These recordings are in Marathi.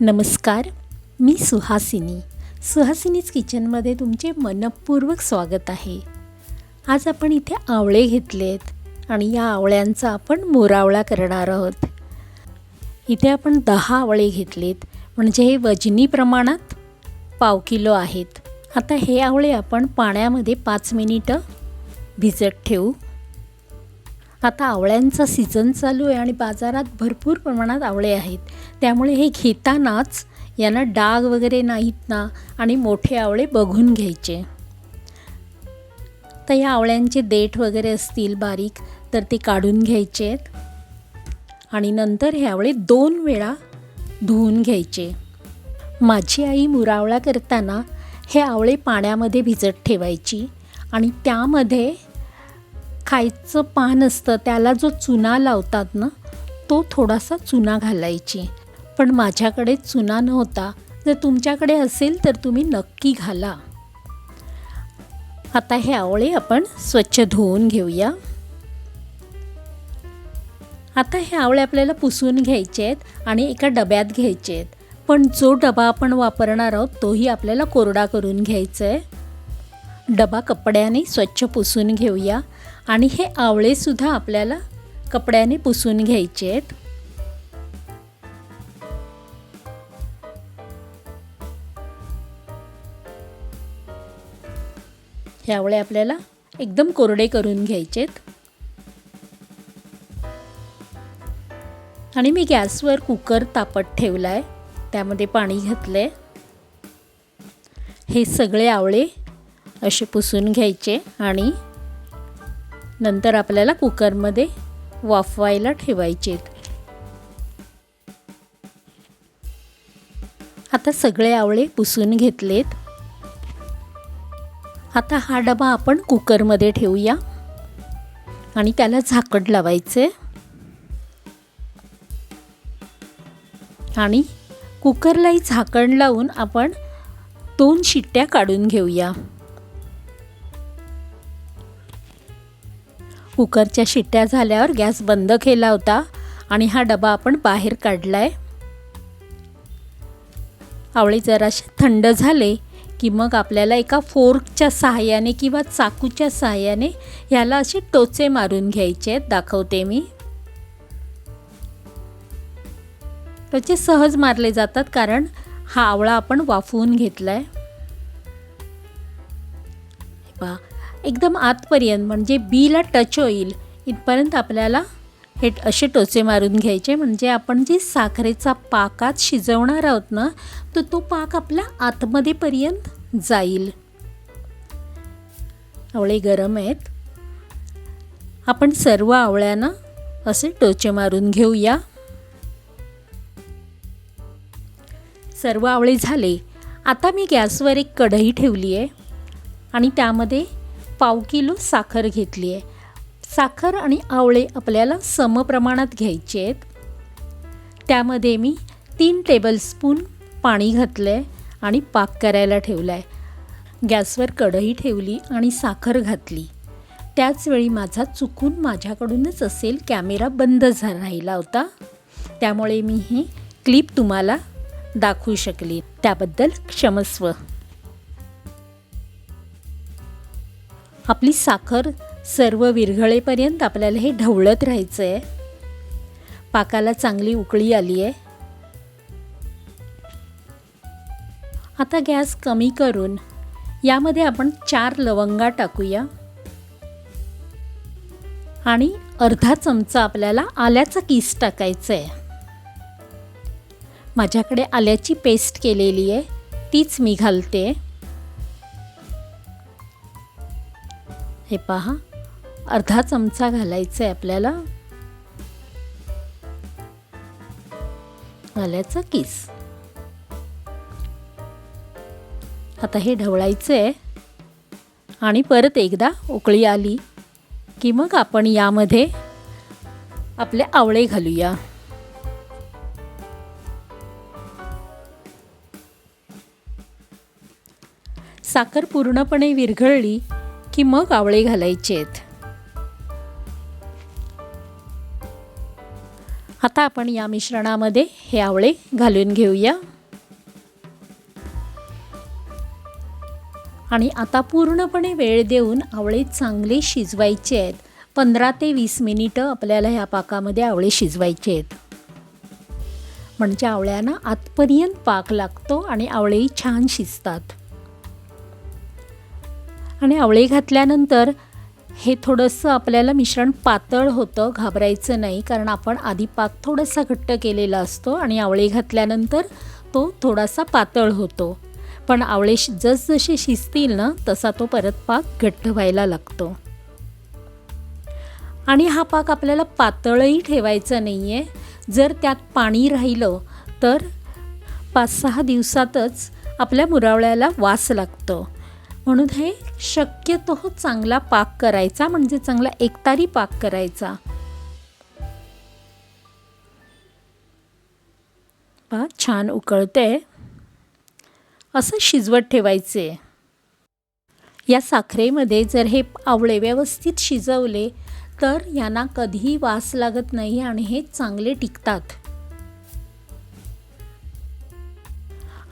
नमस्कार मी सुहासिनी. सुहासिनीज किचनमध्ये तुमचे मनपूर्वक स्वागत आहे. आज आपण इथे आवळे घेतले आहेत आणि या आवळ्यांचा आपण मोरावळा करणार आहोत. इथे आपण दहा आवळे घेतलेत म्हणजे हे वजनी प्रमाणात पाव किलो आहेत. आता हे आवळे आपण पाण्यामध्ये पाच मिनिटं भिजत ठेवू. आता आवळ्यांचा सीझन चालू आहे आणि बाजारात भरपूर प्रमाणात आवळे आहेत. त्यामुळे हे घेतानाच यांना डाग वगैरे नाहीत ना आणि मोठे आवळे बघून घ्यायचे. तर या आवळ्यांचे देठ वगैरे असतील बारीक तर ते काढून घ्यायचे आहेत आणि नंतर हे आवळे दोन वेळा धुवून घ्यायचे. माझी आई मुरावळा करताना हे आवळे पाण्यामध्ये भिजत ठेवायची आणि त्यामध्ये खायचं पान असतं त्याला जो चुना लावतात ना तो थोडासा चुना घालायची. पण माझ्याकडे चुना नव्हता. जर तुमच्याकडे असेल तर तुम्ही नक्की घाला. आता हे आवळे आपण स्वच्छ धुवून घेऊया. आता हे आवळे आपल्याला पुसून घ्यायचे आहेत आणि एका डब्यात घ्यायचे आहेत. पण जो डबा आपण वापरणार आहोत तोही आपल्याला कोरडा करून घ्यायचा आहे. डबा कपड्याने स्वच्छ पुसून घेऊया. आणि हे आवळेसुद्धा आपल्याला कपड्याने पुसून घ्यायचे आहेत. हे आवळे आपल्याला एकदम कोरडे करून घ्यायचेत आणि मी गॅसवर कुकर तापत ठेवला आहे त्यामध्ये पाणी घातलं आहे हे सगळे आवळे असे पुसून घ्यायचे आणि नंतर आपल्याला कुकरमध्ये वाफवायला ठेवायचे आता सगळे आवळे पुसून घेतलेत. आता हा डबा आपण कुकरमध्ये ठेवूया. आणि त्याला झाकण लावायचे. आणि कुकरलाही झाकण लावून आपण दोन शिट्ट्या काढून घेऊया. कुकरच्या शिट्ट्या झाल्यावर गॅस बंद केला होता आणि हा डबा आपण बाहेर काढला आहे आवळे जरासे थंड झाले की मग आपल्याला एका फोर्कच्या सहाय्याने किंवा चाकूच्या सहाय्याने ह्याला असे टोचे मारून घ्यायचे आहेत दाखवते मी. टोचे सहज मारले जातात कारण हा आवळा आपण वाफवून घेतला आहे एकदम आतपर्यंत म्हणजे बीला टच होईल. इथपर्यंत आपल्याला हे असे टोचे मारून घ्यायचे म्हणजे आपण जे साखरेचा पाकात शिजवणार आहोत ना तर तो पाक आपल्या आतमध्येपर्यंत जाईल. आवळे गरम आहेत. आपण सर्व आवळ्यांना असे टोचे मारून घेऊया. सर्व आवळे झाले. आता मी गॅसवर एक कढई ठेवली आहे आणि त्यामध्ये पाव किलो साखर घेतली आहे. साखर आणि आवळे आपल्याला समप्रमाणात घ्यायचे आहेत. त्यामध्ये मी तीन टेबलस्पून पाणी घातलं आहे आणि पाक करायला ठेवला आहे गॅसवर कढई ठेवली आणि साखर घातली. त्याचवेळी माझा चुकून माझ्याकडूनच असेल कॅमेरा बंद झा राहिला होता. त्यामुळे मी ही क्लिप तुम्हाला दाखवू शकली. त्याबद्दल क्षमस्व. आपली साखर सर्व विरघळेपर्यंत आपल्याला हे ढवळत राहायचं आहे पाकाला चांगली उकळी आली आहे आता गॅस कमी करून यामध्ये आपण चार लवंगा टाकूया. आणि अर्धा चमचा आपल्याला आल्याचा किस टाकायचा आहे माझ्याकडे आल्याची पेस्ट केलेली आहे तीच मी घालते. हे पहा अर्धा चमचा घालायचा आहे आपल्याला. आल्याचा किस. आता हे ढवळायचं आहे आणि परत एकदा उकळी आली की मग आपण यामध्ये आपले आवळे घालूया. साखर पूर्णपणे विरघळली की मग आवळे घालायचे आहेत आता आपण या मिश्रणामध्ये हे आवळे घालून घेऊया. आणि आता पूर्णपणे वेळ देऊन आवळे चांगले शिजवायचे आहेत. पंधरा ते वीस मिनिटं आपल्याला ह्या पाकामध्ये आवळे शिजवायचे आहेत. म्हणजे आवळ्यांना आतपर्यंत पाक लागतो आणि आवळेही छान शिजतात. आणि आवळे घातल्यानंतर हे थोडंसं आपल्याला मिश्रण पातळ होतं घाबरायचं नाही कारण आपण आधी पाक थोडासा घट्ट केलेला असतो आणि आवळे घातल्यानंतर तो थोडासा पातळ होतो. पण आवळे जसजसे शिजतील ना तसा तो परत पाक घट्ट व्हायला लागतो. आणि हा पाक आपल्याला पातळही ठेवायचा नाही आहे जर त्यात पाणी राहिलं तर पाच सहा दिवसातच आपल्या मुरावळ्याला वास लागतो. म्हणून हे शक्यतो चांगला पाक करायचा म्हणजे चांगला एकतारी पाक करायचा. पा छान उकळते असं शिजवत ठेवायचे. या साखरेमध्ये जर हे आवळे व्यवस्थित शिजवले तर यांना कधीही वास लागत नाही आणि हे चांगले टिकतात.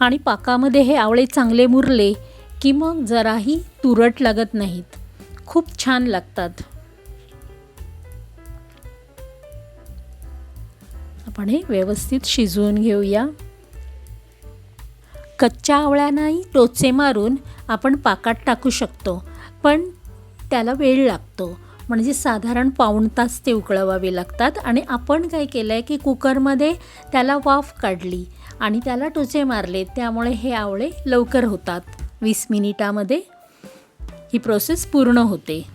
आणि पाकामध्ये हे आवळे चांगले मुरले की मग जराही तुरट लागत नाहीत. खूप छान लागतात. आपण हे व्यवस्थित शिजवून घेऊया. कच्च्या आवळ्यांनाही टोचे मारून आपण पाकात टाकू शकतो पण त्याला वेळ लागतो. म्हणजे साधारण पाऊण तास ते उकळवावे लागतात आणि आपण काय केलं आहे की कुकरमध्ये त्याला वाफ काढली आणि त्याला टोचे मारले त्यामुळे हे आवळे लवकर होतात. वीस मिनिटामध्ये ही प्रोसेस पूर्ण होते.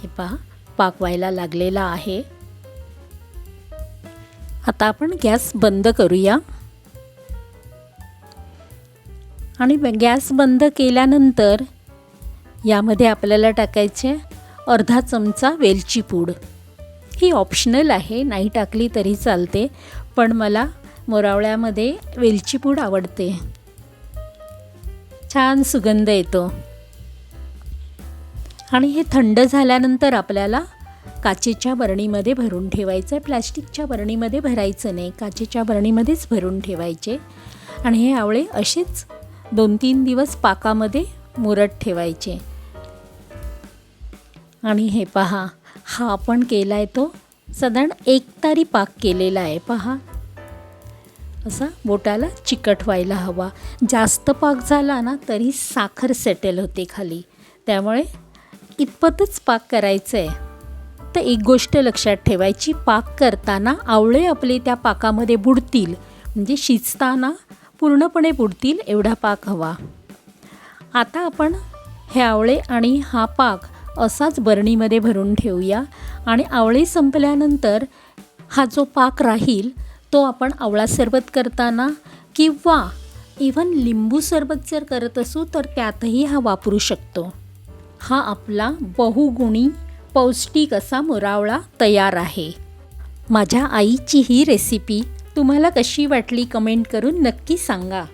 हे पहा पाक व्हायला लागलेला आहे. आता आपण गॅस बंद करूया. आणि गॅस बंद केल्यानंतर यामध्ये आपल्याला टाकायचे अर्धा चमचा वेलची पूड. ही ऑप्शनल आहे नाही टाकली तरी चालते. पण मला मोरावळ्यामध्ये वेलची पूड आवडते. छान सुगंध येतो. आणि हे थंड झाल्यानंतर आपल्याला काचेच्या बरणीमध्ये भरून ठेवायचं आहे. प्लॅस्टिकच्या बरणीमध्ये भरायचं नाही. काचेच्या बरणीमध्येच भरून ठेवायचे. आणि हे आवळे असेच दोन तीन दिवस पाकामध्ये मुरत ठेवायचे. आणि हे पहा हा आपण केला आहे तो साधारण एक तारी पाक केलेला आहे पहा. असा बोटाला चिकट व्हायला हवा. जास्त पाक झाला ना तरी साखर सेटल होते खाली. त्यामुळे इतपतच पाक करायचं आहे तर एक गोष्ट लक्षात ठेवायची पाक करताना आवळे आपले त्या पाकामध्ये बुडतील. म्हणजे शिजताना पूर्णपणे बुडतील एवढा पाक हवा. आता आपण हे आवळे आणि हा पाक असाच बरणीमध्ये भरून ठेवूया. आणि आवळे संपल्यानंतर हा जो पाक राहील तो आपण आवळा सरबत करताना किंवा इवन लिंबू सरबत जर करत असू तर त्यातही हा वापरू शकतो. हा आपला बहुगुणी पौष्टिक असा मुरावळा तयार आहे. माझ्या आईची ही रेसिपी तुम्हाला कशी वाटली कमेंट करून नक्की सांगा.